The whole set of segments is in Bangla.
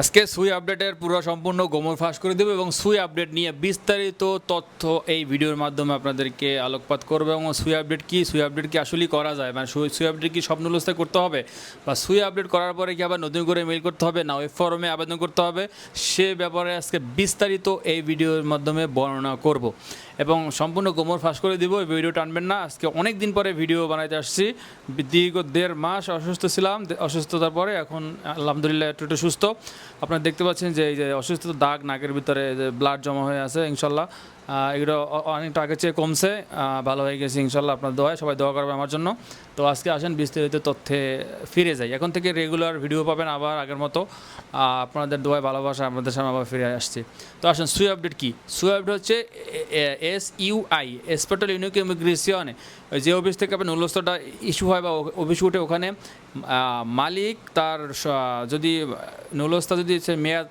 আজকে সুই আপডেটের পুরো সম্পূর্ণ গোমর ফাঁস করে দেবো এবং সুই আপডেট নিয়ে বিস্তারিত তথ্য এই ভিডিওর মাধ্যমে আপনাদেরকে আলোকপাত করবে এবং সুই আপডেট কি, সুই আপডেট কি আসলেই করা যায়? মানে সুই সুই আপডেট কি স্বপ্ন করতে হবে? বা সুই আপডেট করার পরে কি আবার নতুন করে মেল করতে হবে? না ওয়েব ফর্মে আবেদন করতে হবে? সে ব্যাপারে আজকে বিস্তারিত এই ভিডিওর মাধ্যমে বর্ণনা করব। এবং সম্পূর্ণ গোমর ফাঁস করে দিব, এই ভিডিও টানবেন না। আজকে অনেক দিন পরে ভিডিও বানাইতে আসছি। দীর্ঘ দেড় মাস অসুস্থ ছিলাম অসুস্থতার পরে এখন আলহামদুলিল্লাহ একটু সুস্থ। আপনারা দেখতে পাচ্ছেন যে এই যে অসুস্থতার দাগ নাকের ভিতরে ব্লাড জমা হয়ে আছে, ইনশাল্লাহ। এগুলো অনেকটা আগের চেয়ে কমছে। ভালো হয়ে গেছে, ইনশাল্লাহ আপনার দোয়ায় সবাই দোয়া করবে আমার জন্য। তো আজকে আসেন, বিস্তারিত তথ্যে ফিরে যাই। এখন থেকে রেগুলার ভিডিও পাবেন আবার আগের মতো। আপনাদের দোয়ায় ভালোবাসা আপনাদের সামনে আবার ফিরে আসছে। তো আসেন, সুই আপডেট কী? সুই আপডেট হচ্ছে এস ইউ আই এসপেটাল ইউনিক ইমিগ্রেশনে যে অফিস থেকে আপনার নুলস্তটা ইস্যু হয় বা অফিস উঠে ওখানে মালিক তার যদি নুলস্তা যদি সে মেয়াদ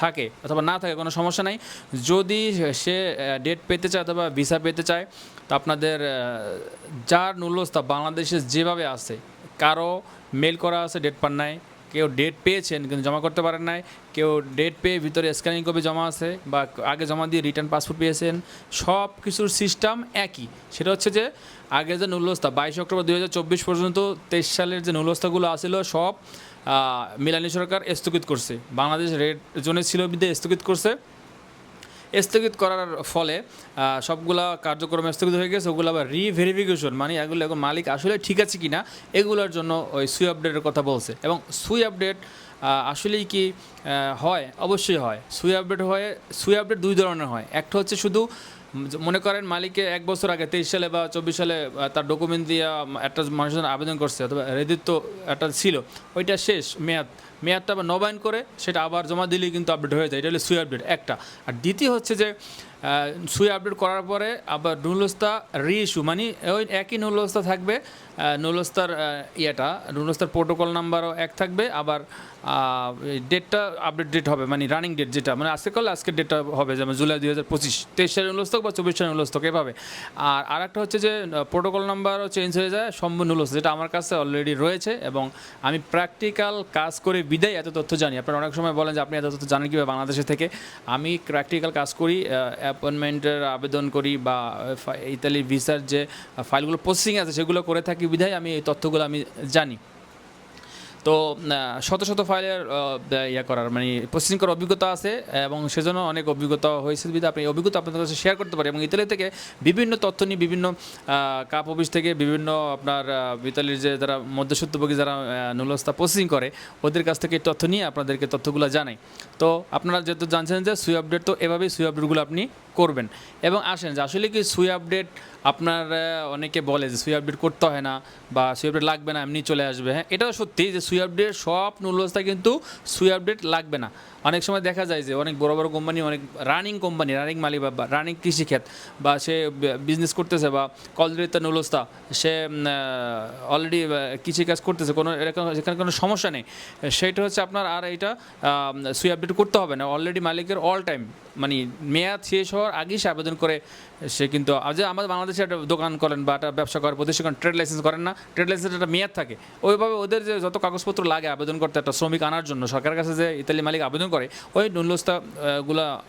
থাকে অথবা না থাকে, কোনো সমস্যা নাই। যদি সে ডেট পেতে চায় অথবা ভিসা পেতে চায়, তো আপনাদের যার নুলস্তা বাংলাদেশে যেভাবে আছে, কারও মেল করা আছে ডেট পান নাই, কেউ ডেট পেয়েছেন কিন্তু জমা করতে পারেন নাই, কেউ ডেট পেয়ে ভিতরে স্ক্যানিং কপি জমা আছে বা আগে জমা দিয়ে রিটার্ন পাসপোর্ট পেয়েছেন, সব কিছুর সিস্টেম একই। সেটা হচ্ছে যে আগে যে নুলস্তা বাইশ অক্টোবর দুই হাজার চব্বিশ পর্যন্ত তেইশ সালের যে নুলস্তাগুলো আসছিল সব মিলানি সরকার স্থগিত করছে। বাংলাদেশ রেড জোনে ছিল স্থগিত করছে। স্থগিত করার ফলে সবগুলা কার্যক্রম স্থগিত হয়ে গেছে, ওগুলো আবার রিভেরিফিকেশন মানে এগুলো এখন মালিক আসলে ঠিক আছে কি না এগুলোর জন্য ওই সুই আপডেটের কথা বলছে। এবং সুই আপডেট আসলেই কি হয়? অবশ্যই হয়। সুই আপডেট হয়, সুই আপডেট দুই ধরনের হয়। একটা হচ্ছে শুধু মনে করেন মালিকে এক বছর আগে, তেইশ সালে বা চব্বিশ সালে তার ডকুমেন্ট দিয়ে একটা মানুষের জন্য আবেদন করছে, অথবা রেদিত্ব একটা ছিল। ওইটা শেষ, মেয়াদ। মেয়াদটা আবার নবায়ন করে, সেটা আবার জমা দিলেই কিন্তু আপডেট হয়ে যায়। এটা হলো সুই আপডেট একটা। আর দ্বিতীয় হচ্ছে যে সুই আপডেট করার পরে আবার নুলস্তা রিইস্যু মানে ওই একই নুলস্তা থাকবে নুলস্তার ইয়েটা নুলস্তার প্রোটোকল নাম্বারও এক থাকবে, আবার ডেটটা আপডেট ডেট হবে মানে রানিং ডেট যেটা মানে আজকে করলে আজকের ডেটটা হবে, যেমন জুলাই দুই হাজার পঁচিশ তেইশ সালের নুলস্তক বা চব্বিশ সালের নুলস্তক এভাবে। আর আরেকটা হচ্ছে যে প্রোটোকল নাম্বারও চেঞ্জ হয়ে যায়, সম্পূর্ণ নুলস্ত যেটা আমার কাছে অলরেডি রয়েছে, এবং আমি প্র্যাকটিক্যাল কাজ করে বিদায় এত তথ্য জানি। আপনারা অনেক সময় বলেন যে, আপনি এত তথ্য জানেন কীভাবে বাংলাদেশে থেকে? আমি প্র্যাকটিক্যাল কাজ করি অ্যাপয়েন্টমেন্টের আবেদন করি বা ফা- ইতালি ভিসার যে ফাইলগুলো প্রসেসিং আছে, সেগুলো করে থাকি বিধায় আমি এই তথ্যগুলো আমি জানি। তো শত শত ফাইলের ইয়া করার মানে প্রসেসিং করার অভিজ্ঞতা আছে এবং সেজন্য অনেক অভিজ্ঞতা হয়েছে। বিধা আপনি অভিজ্ঞতা আপনাদের কাছে শেয়ার করতে পারি এবং ইতালি থেকে বিভিন্ন তথ্য নিয়ে বিভিন্ন কাপ অফিস থেকে বিভিন্ন আপনার ইতালির যে যারা মধ্যসত্ত্বভোগী যারা নুলস্তা প্রসেসিং করে, ওদের কাছ থেকে তথ্য নিয়ে আপনাদেরকে তথ্যগুলো জানাই। তো, আপনারা যেহেতু জানছেন যে, সুই আপডেট তো এভাবেই সুই আপডেটগুলো আপনি করবেন। এবং আসেন যে আসলে কি সুই আপডেট আপনার অনেকে বলে যে সুই আপডেট করতে হয় না বা সুই আপডেট লাগবে না, এমনি চলে আসবে। হ্যাঁ এটাও সত্যি যে সুই আপডেট সব নুলস্তায় কিন্তু সুই আপডেট লাগবে না। অনেক সময় দেখা যায় যে অনেক বড় বড় কোম্পানি অনেক রানিং কোম্পানি রানিং মালিক বা রানিং কৃষিক্ষেত বা সে বিজনেস করতেছে বা কলরিতে নুলস্তা সে অলরেডি কৃষিকাজ করতেছে, কোনো, এরকম এখানে কোনো সমস্যা নেই। সেটা হচ্ছে আপনার আর এটা সুই আপডেট করতে হবে না। অলরেডি মালিকের অল টাইম মানে মেয়াদ শেষ হওয়ার আগেই সে আবেদন করে সে কিন্তু যে আমাদের বাংলাদেশে একটা দোকান করেন বা একটা ব্যবসা করেন প্রতিষ্ঠান ট্রেড লাইসেন্স করেন না ট্রেড লাইসেন্সের একটা মেয়াদ থাকে। ওইভাবে ওদের যে যত কাগজপত্র লাগে আবেদন করতে একটা শ্রমিক আনার জন্য সরকারের কাছে যে ইতালি মালিক আবেদন করে ওই নুলস্তা গুলা আহ,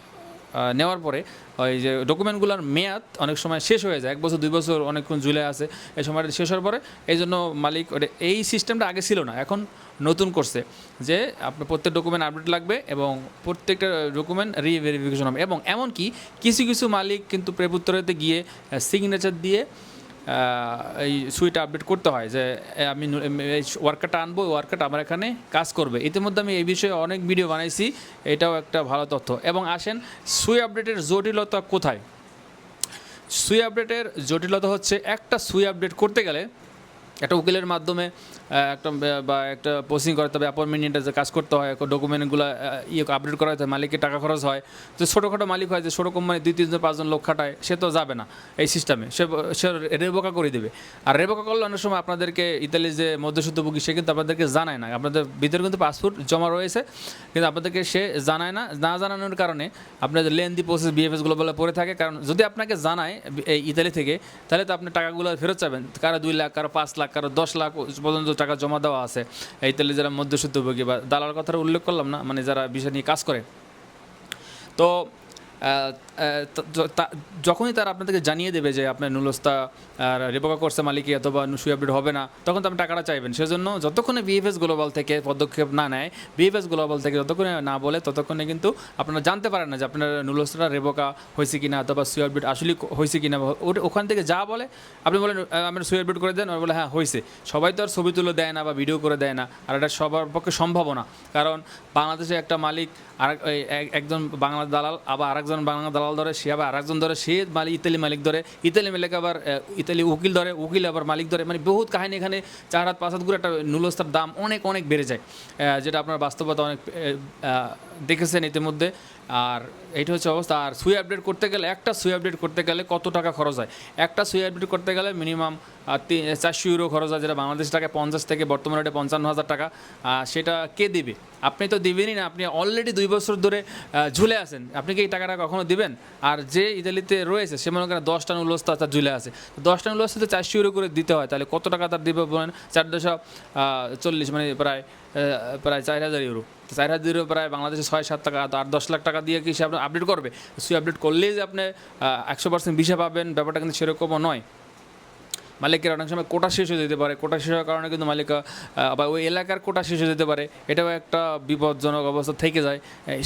নেওয়ার পরে ওই যে ডকুমেন্টগুলোর মেয়াদ অনেক সময় শেষ হয়ে যায়। এক বছর, দুই বছর অনেকক্ষণ ঝুলে আছে, এই সময়টা শেষ হওয়ার পরে এই জন্য মালিক এই সিস্টেমটা আগে ছিল না, এখন নতুন করছে যে আপনার প্রত্যেক ডকুমেন্ট আপডেট লাগবে এবং প্রত্যেকটা ডকুমেন্ট রিভেরিফিকেশন হবে। এবং এমনকি কিছু কিছু মালিক কিন্তু প্রেপুত্তরেতে গিয়ে সিগনেচার দিয়ে এই সুইটা আপডেট করতে হয় যে আমি ওয়ার্কারটা আনব ওয়ার্কারটা আমার এখানে কাজ করবে। ইতিমধ্যে আমি এই বিষয়ে অনেক ভিডিও বানাইছি, এটাও একটা ভালো তথ্য। এবং আসেন সুই আপডেটের জটিলতা কোথায়? সুই আপডেটের জটিলতা হচ্ছে, একটা সুই আপডেট করতে গেলে, একটা উকিলের মাধ্যমে একটা, বা- একটা পোস্টিং করাতে হবে অ্যাপয়েন্টমেন্টে যে কাজ করতে হয় ডকুমেন্টগুলো ইয়ে আপডেট করাতে হয়, মালিকের টাকা খরচ হয়। তো ছোটোখাটো মালিক হয় যে ছোটো কোম্পানি দুই তিনজন, পাঁচজন লোক খাটায়, সে তো যাবে না এই সিস্টেমে সে সে রেবোকা করে দেবে। আর রেবোকা করলে অনেক সময় আপনাদেরকে ইতালির যে মধ্যসূত্রভোগী সে কিন্তু আপনাদেরকে জানায় না। আপনাদের ভিতরে কিন্তু পাসপোর্ট জমা রয়েছে, কিন্তু আপনাদেরকে সে জানায় না। না জানানোর কারণে আপনাদের লেন্দি প্রসেস বিএফএসগুলো বলে পড়ে থাকে। কারণ যদি আপনাকে জানায় এই ইতালি থেকে, তাহলে তো আপনি টাকাগুলো ফেরত চাবেন কারও দুই লাখ, কারও পাঁচ লাখ, কারও দশ লাখ পর্যন্ত টাকা জমা দেওয়া আছে। এই তাহলে যারা মধ্যসূত্রভোগী বা দালাল কথাটা উল্লেখ করলাম না মানে যারা বিষয় নিয়ে কাজ করে। তো যখনই তারা আপনাদেরকে জানিয়ে দেবে যে আপনার নুলস্তা রেপোকা করছে মালিকই অথবা সুই আপডেট হবে না, তখন তো আপনি টাকাটা চাইবেন। সেজন্য যতক্ষণে বিএফএস গ্লোবাল থেকে পদক্ষেপ না নেয় বিএফএস গ্লোবাল থেকে যতক্ষণে না বলে, ততক্ষণে কিন্তু আপনারা জানতে পারেন না যে আপনার নুলস্তাটা রেবোকা হয়েছে কিনা অথবা সুই আপডেট আসলে হয়েছে কিনা। ওখান থেকে যা বলে, আপনি বলেন আপনার সুই আপডেট করে দেন? আর বলে হ্যাঁ হয়েছে। সবাই তো আর ছবি তুলে দেয় না বা ভিডিও করে দেয় না, আর এটা সবার পক্ষে সম্ভব না। কারণ বাংলাদেশে একটা মালিক আর এক- একজন বাংলা দালাল, আবার আরেকজন বাংলা দালাল ধরে, সে আবার আরেকজন ধরে, সে মালিক ইতালি মালিক ধরে, ইতালি মালিক আবার ইতালি উকিল ধরে, উকিল আবার মালিক ধরে মানে বহুত কাহিনী এখানে চার হাত, পাঁচ হাত করে একটা নুলস্তার দাম অনেক অনেক বেড়ে যায় যেটা আপনার বাস্তবতা অনেক দেখেছেন ইতিমধ্যে। আর এইটা হচ্ছে অবস্থা, আর সুই আপডেট করতে গেলে, একটা সুই আপডেট করতে গেলে কত টাকা খরচ হয়? একটা সুই আপডেট করতে গেলে মিনিমাম চারশো ইউরো খরচ হয় যেটা বাংলাদেশ টাকায় পঞ্চাশ থেকে বর্তমানে রেটে পঞ্চান্ন হাজার টাকা। সেটা কে দিবে? আপনি তো দিবেনই না, আপনি অলরেডি দুই বছর ধরে ঝুলে আছেন। আপনি কি এই টাকাটা কখনো দিবেন? আর যে ইতালিতে রয়েছে, সে মনে করেন দশটা নুলস্তা তার ঝুলে আছে। তো দশটা নুলস্তাতে চারশো ইউরো করে দিতে হয়, তাহলে কত টাকা তার দিবে বলেন? চার দশা চল্লিশ মানে প্রায় প্রায় চার হাজার ইউরো। চার হাজার ইউরো প্রায় বাংলাদেশে ছয়, সাত টাকা আর দশ লাখ টাকা দিয়ে কি সে আপনি আপডেট করবে? সুই আপডেট করলেই যে আপনি একশো পার্সেন্ট বিষে পাবেন, ব্যাপারটা কিন্তু সেরকমও নয়। মালিকের অনেক সময় কোটা শেষ হয়ে যেতে পারে। কোটা শেষ হওয়ার কারণে কিন্তু মালিক বা ওই এলাকার কোটা শেষ হয়ে যেতে পারে। এটাও একটা বিপজ্জনক অবস্থা থেকে যায়।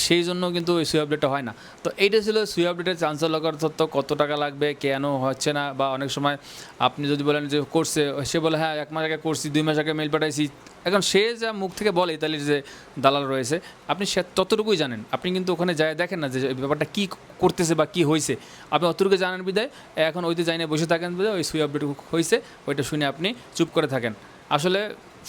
সেই জন্য কিন্তু ওই সুই আপডেটটা হয় না। তো এইটা ছিল সুই আপডেটের চাঞ্চল্যকর তথ্য, কত টাকা লাগবে, কেন হচ্ছে না? বা অনেক সময় আপনি যদি বলেন যে করছে সে বলে হ্যাঁ এক মাস আগে করছি দুই মাস আগে মেল পাঠাইছি। এখন সে যা মুখ থেকে বলে, ইতালির যে দালাল রয়েছে, আপনি সে ততটুকুই জানেন। আপনি কিন্তু ওখানে যায় দেখেন না যে ব্যাপারটা কী করতেছে বা কী হয়েছে আপনি অতটুকু জানেন বিদায়। এখন ওইতে যাই না বসে থাকেন বিদায়, ওই সুই আপডেট হয়েছে ওইটা শুনে আপনি চুপ করে থাকেন। আসলে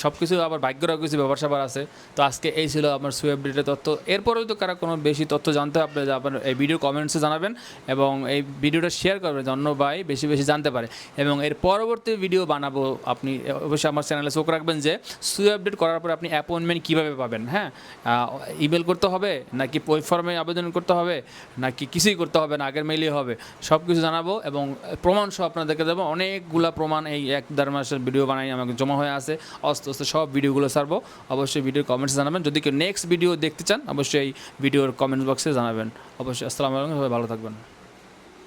সব কিছু আবার ভাগ্যরাও কিছু ব্যাপার স্যাপার আছে। তো আজকে এই ছিল আমার সুই আপডেটের তথ্য। এরপরেও তো কারা কোনো বেশি তথ্য জানতে যে আপনার এই ভিডিও কমেন্টসে জানাবেন এবং এই ভিডিওটা শেয়ার করবেন অন্য ভাই বেশি বেশি জানতে পারে। এবং এর পরবর্তী ভিডিও বানাবো আপনি, অবশ্যই আমার চ্যানেলে চোখ রাখবেন যে সুই আপডেট করার পর আপনি অ্যাপয়েন্টমেন্ট কীভাবে পাবেন হ্যাঁ? ইমেল করতে হবে, নাকি ওই ফর্মে আবেদন করতে হবে, নাকি কিছুই করতে হবে না, আগের মেইলই হবে। সব কিছু জানাব এবং প্রমাণ সহ আপনাদেরকে দেবো। অনেকগুলা প্রমাণ এই এক দেড় মাসের ভিডিও বানাই আমাকে জমা হয়ে আছে। আস্তে আস্তে সব ভিডিওগুলো ছাড়বো। অবশ্যই ভিডিওর কমেন্টস জানাবেন। যদি কেউ নেক্সট ভিডিও দেখতে চান, অবশ্যই ভিডিওর কমেন্ট বক্সে জানাবেন। অবশ্যই, আসসালামু আলাইকুম, সবাই ভালো থাকবেন।